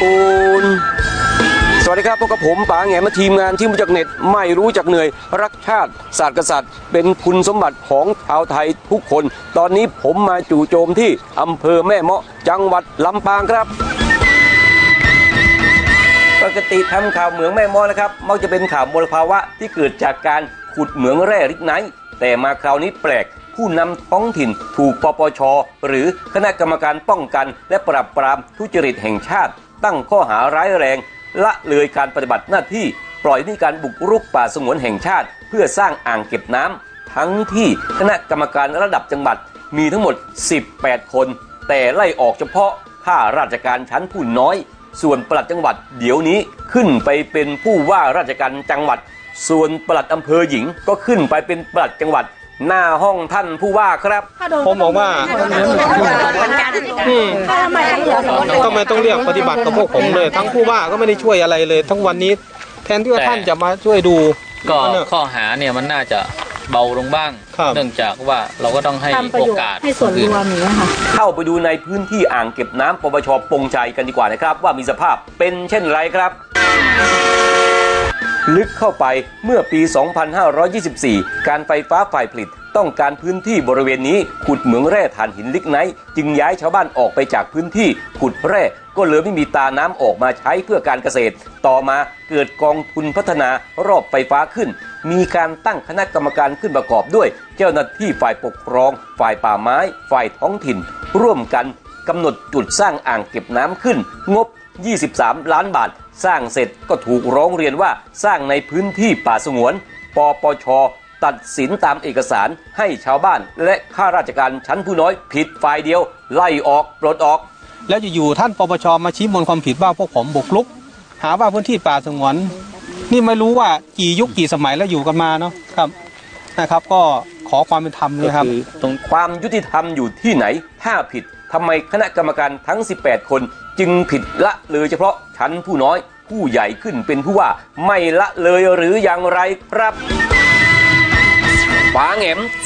ปูน สวัสดีครับพบกับผมป๋าแงมาทีมงานที่มาจากเน็ตไม่รู้จักเหนื่อย รักชาติศาสตร์กษัตริย์ เป็นคุณสมบัติของชาวไทยทุกคน ตอนนี้ผมมาจู่โจมที่อำเภอแม่เมาะจังหวัดลำปางครับปกติทำข่าวเหมืองแม่เมอนะครับมักจะเป็นข่าวมลภาวะที่เกิดจากการขุดเหมืองแร่ลิกไนท์แต่มาคราวนี้แปลกผู้นำท้องถิ่นถูกปปช หรือคณะกรรมการป้องกันและปราบปรามทุจริตแห่งชาติ ตั้งข้อหาร้ายแรง ละเลยการปฏิบัติหน้าที่ปล่อยให้การบุกรุกป่าสงวนแห่งชาติ เพื่อสร้างอ่างเก็บน้ำทั้งที่คณะกรรมการระดับจังหวัดมีทั้งหมด 18 คน แต่ไล่ออกเฉพาะข้าราชการชั้นผู้น้อย ส่วนปลัดจังหวัดเดี๋ยวนี้ขึ้นไปเป็นผู้ว่าราชการจังหวัด ส่วนปลัดอำเภอหญิงก็ขึ้นไปเป็นปลัดจังหวัดหน้าห้องท่านผู้ว่าครับ ผมบอกว่า อืมทำไมต้องเรียกปฏิบัติกับพวกผมเลย ทั้งผู้ว่าก็ไม่ได้ช่วยอะไรเลย ทั้งวันนี้แทนที่ว่าแต่ท่านจะมาช่วยดู ก็เนี่ยข้อหาเนี่ยมันน่าจะเบาลงบ้างครับเนื่องจากว่าเราก็ต้องให้ทำประโอโยชน์กาสให้ส่วนรวมอย่างเงี้ยค่ะเข้าไปดูในพื้นที่อ่างเก็บน้ำปปชปงใจกันดีกว่านะครับ ว่ามีสภาพเป็นเช่นไรครับ ลึกเข้าไปเมื่อปี 2524 การไฟฟ้าฝ่ายผลิต ต้องการพื้นที่บริเวณนี้ขุดเหมืองแร่ถ่านหินลิกไนท์จึงย้ายชาวบ้านออกไปจากพื้นที่ขุดแร่ก็เลยไม่มีตาน้ำออกมาใช้เพื่อการเกษตร ต่อมาเกิดกองทุนพัฒนารอบไฟฟ้าขึ้น มีการตั้งคณะกรรมการขึ้นประกอบด้วย เจ้าหน้าที่ฝ่ายปกครอง ฝ่ายป่าไม้ ฝ่ายท้องถิ่น ร่วมกันกำหนดจุดสร้างอ่างเก็บน้ำขึ้น งบ 23 ล้านบาท สร้างเสร็จก็ถูกร้องเรียนว่าสร้างในพื้นที่ป่าสงวน ปปช ตัดสินตามเอกสารให้ชาวบ้านและข้าราชการชั้นผู้น้อยผิดฝ่ายเดียว ไล่ออกปลดออก แล้วอยู่ๆท่านปปชมาชี้มูลความผิดว่าพวกผมบุกรุก หาว่าพื้นที่ป่าสงวน นี่ไม่รู้ว่ากี่ยุคกี่สมัยแล้วอยู่กันมาเนาะครับนะครับ ก็ขอความเป็นธรรมเลยครับ ตรงความยุติธรรมอยู่ที่ไหน ถ้าผิดทำไมคณะกรรมการทั้ง 18 คน จึงผิดละเลยเฉพาะชั้นผู้น้อยผู้ใหญ่ขึ้นเป็นผู้ว่าไม่ละเลยหรืออย่างไรครับ banget.